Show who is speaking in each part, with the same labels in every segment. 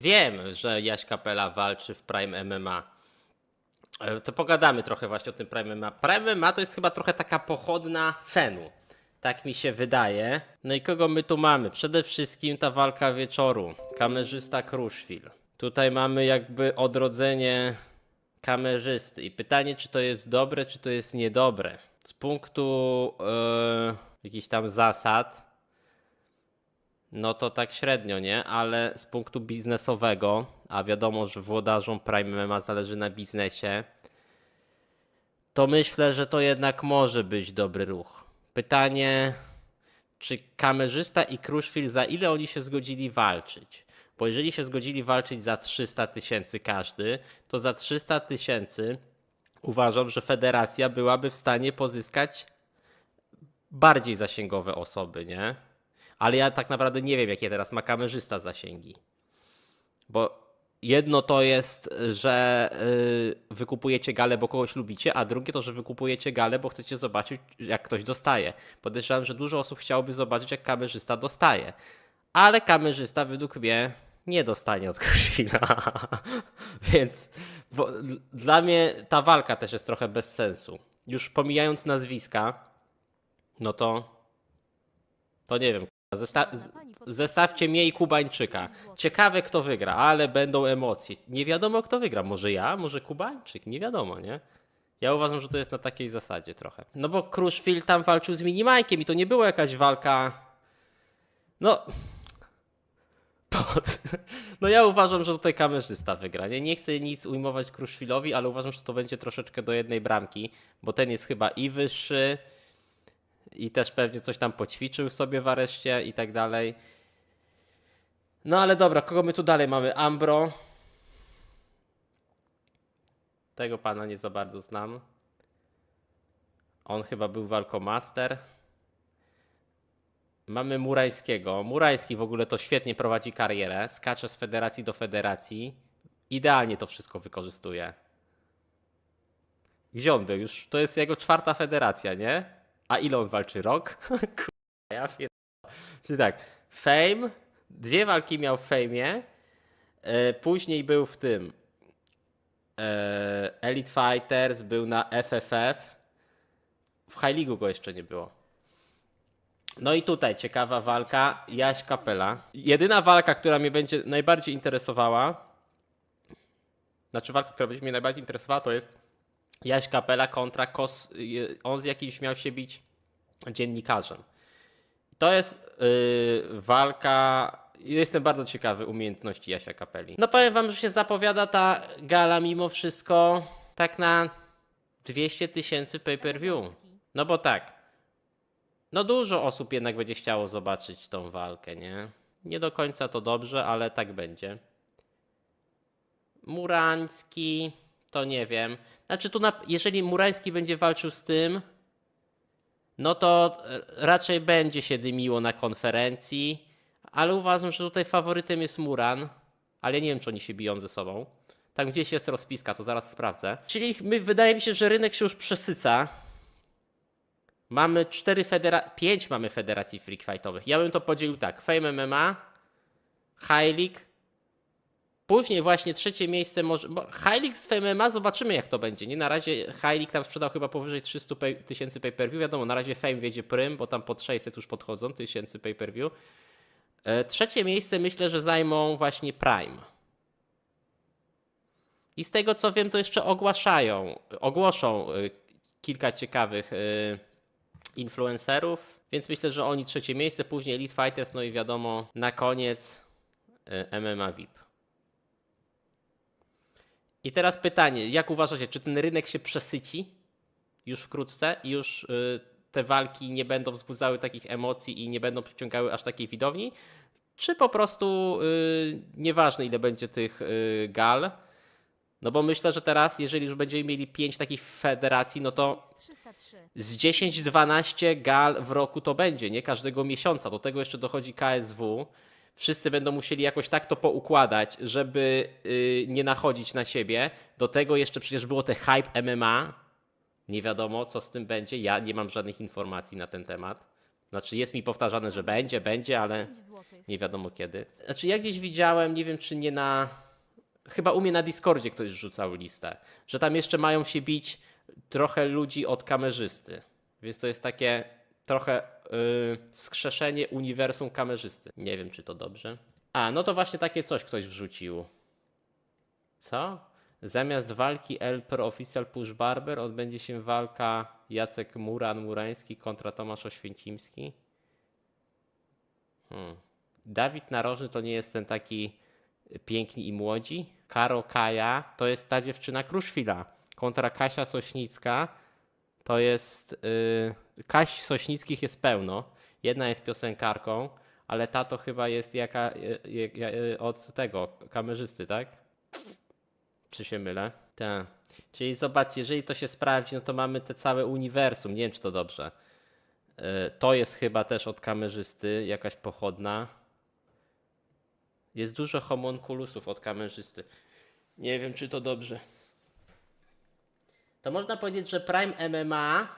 Speaker 1: Wiem, że Jaś Kapela walczy w Prime MMA. E, To pogadamy trochę właśnie o tym Prime MMA. Prime MMA to jest chyba trochę taka pochodna Fenu. Tak mi się wydaje. No i kogo my tu mamy? Przede wszystkim ta walka wieczoru. Kamerzysta Kruszwil. Tutaj mamy jakby odrodzenie kamerzysty. I pytanie, czy to jest dobre, czy to jest niedobre. Z punktu e, jakichś tam zasad, no to tak średnio, nie? Ale z punktu biznesowego, a wiadomo, że włodarzom Prime MMA zależy na biznesie, to myślę, że to jednak może być dobry ruch. Pytanie, czy kamerzysta i Kruszwil, za ile oni się zgodzili walczyć? Bo jeżeli się zgodzili walczyć za 300 tysięcy każdy, to za 300 tysięcy uważam, że federacja byłaby w stanie pozyskać bardziej zasięgowe osoby, nie? Ale ja tak naprawdę nie wiem, jakie teraz ma kamerzysta zasięgi. Bo jedno to jest, że y, wykupujecie galę, bo kogoś lubicie, a drugie to, że wykupujecie galę, bo chcecie zobaczyć, jak ktoś dostaje. Podejrzewam, że dużo osób chciałoby zobaczyć, jak kamerzysta dostaje. Ale kamerzysta według mnie nie dostanie od Kruszwila. Więc dla mnie ta walka też jest trochę bez sensu. Już pomijając nazwiska, no to to nie wiem. Zesta zestawcie mnie i Kubańczyka. Ciekawe kto wygra, ale będą emocje. Nie wiadomo kto wygra. Może ja, może Kubańczyk. Nie wiadomo, nie? Ja uważam, że to jest na takiej zasadzie trochę. No bo Kruszwil tam walczył z Minimajkiem i to nie była jakaś walka... No... No ja uważam, że tutaj kamerzysta wygra. Nie, nie chcę nic ujmować Kruszwilowi, ale uważam, że to będzie troszeczkę do jednej bramki, bo ten jest chyba i wyższy, i też pewnie coś tam poćwiczył sobie w areszcie i tak dalej. No ale dobra, kogo my tu dalej mamy? Ambro. Tego pana nie za bardzo znam. On chyba był walkomaster. Mamy Murańskiego. Murański w ogóle to świetnie prowadzi karierę. Skacze z federacji do federacji. Idealnie to wszystko wykorzystuje. Gdzie on był? Już to jest jego czwarta federacja, nie? A ile on walczy? Rok? Kurwa, ja się... Czyli tak, Fame, dwie walki miał w Fame'ie, e, później był w tym e, Elite Fighters, był na FFF, w High League go jeszcze nie było. No i tutaj ciekawa walka, Jaś Kapela. Jedyna walka, która mnie będzie najbardziej interesowała, znaczy walka, która będzie mnie najbardziej interesowała, to jest Jaś Kapela kontra Kos. y, On z jakimś miał się bić dziennikarzem. To jest yy, walka. Jestem bardzo ciekawy umiejętności Jasia Kapeli. No powiem wam, że się zapowiada ta gala mimo wszystko tak na 200 tysięcy pay-per-view. No bo tak. No dużo osób jednak będzie chciało zobaczyć tą walkę, nie? Nie do końca to dobrze, ale tak będzie. Murański, to nie wiem. Znaczy tu, na, jeżeli Murański będzie walczył z tym, no to e, raczej będzie się dymiło na konferencji, ale uważam, że tutaj faworytem jest Muran, ale nie wiem, czy oni się biją ze sobą. Tam gdzieś jest rozpiska, to zaraz sprawdzę. Czyli my, wydaje mi się, że rynek się już przesyca. Mamy cztery federa- pięć mamy federacji freak fightowych. Ja bym to podzielił tak. Fame MMA, High League, Później właśnie trzecie miejsce może. Bo League z MMA zobaczymy jak to będzie. Nie na razie League tam sprzedał chyba powyżej 300 pay- tysięcy pay-per-view. Wiadomo, na razie Fame wiedzie prym, bo tam pod 600 już podchodzą tysięcy pay-per-view. E, Trzecie miejsce myślę, że zajmą właśnie Prime. I z tego co wiem, to jeszcze ogłaszają, ogłoszą y, kilka ciekawych y, influencerów, więc myślę, że oni trzecie miejsce, później Elite Fighters, no i wiadomo, na koniec MMA VIP. I teraz pytanie, jak uważacie, czy ten rynek się przesyci już wkrótce i już y, te walki nie będą wzbudzały takich emocji i nie będą przyciągały aż takiej widowni? Czy po prostu y, nieważne ile będzie tych y, gal? No bo myślę, że teraz, jeżeli już będziemy mieli 5 takich federacji, no to
Speaker 2: 303.
Speaker 1: z 10-12 gal w roku to będzie, nie każdego miesiąca. Do tego jeszcze dochodzi KSW. Wszyscy będą musieli jakoś tak to poukładać, żeby y, nie nachodzić na siebie. Do tego jeszcze przecież było te hype MMA. Nie wiadomo, co z tym będzie. Ja nie mam żadnych informacji na ten temat. Znaczy jest mi powtarzane, że będzie, będzie, ale
Speaker 2: 5 złotych.
Speaker 1: nie wiadomo kiedy. Znaczy ja gdzieś widziałem, nie wiem czy nie na... Chyba u mnie na Discordzie ktoś rzucał listę, że tam jeszcze mają się bić trochę ludzi od kamerzysty. Więc to jest takie trochę yy, wskrzeszenie uniwersum kamerzysty. Nie wiem czy to dobrze. A, no to właśnie takie coś ktoś wrzucił. Co? Zamiast walki El Pro Official Push Barber odbędzie się walka Jacek Muran Murański kontra Tomasz Oświęcimski. Hmm. Dawid Narożny to nie jest ten taki piękni i młodzi. Karo Kaja to jest ta dziewczyna Kruszwila. Kontra Kasia Sośnicka to jest. Yy, Kaś Sośnickich jest pełno. Jedna jest piosenkarką, ale ta to chyba jest jaka, od tego kamerzysty, tak? Czy się mylę? Tak. Czyli zobaczcie, jeżeli to się sprawdzi, no to mamy te całe uniwersum. Nie wiem, czy to dobrze. Y, To jest chyba też od kamerzysty, jakaś pochodna. Jest dużo homunculusów od kamerzysty. Nie wiem, czy to dobrze. To można powiedzieć, że Prime MMA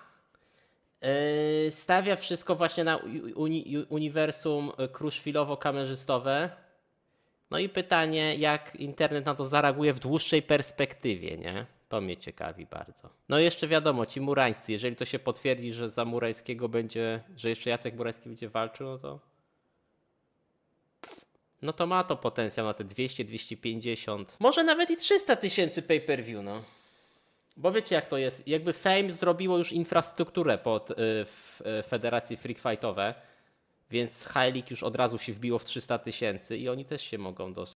Speaker 1: stawia wszystko właśnie na uni, uniwersum kruszwilowo-kamerzystowe. No i pytanie, jak internet na to zareaguje w dłuższej perspektywie, nie? To mnie ciekawi bardzo. No i jeszcze wiadomo, ci murańscy, jeżeli to się potwierdzi, że za Murańskiego będzie, że jeszcze Jacek Murański będzie walczył, no to no to ma to potencjał na te 200, 250, może nawet i 300 tysięcy pay-per-view, no. Bo wiecie jak to jest, jakby Fame zrobiło już infrastrukturę pod y, w, y, Federacji Freak Fightowe, więc High już od razu się wbiło w 300 tysięcy i oni też się mogą dostać.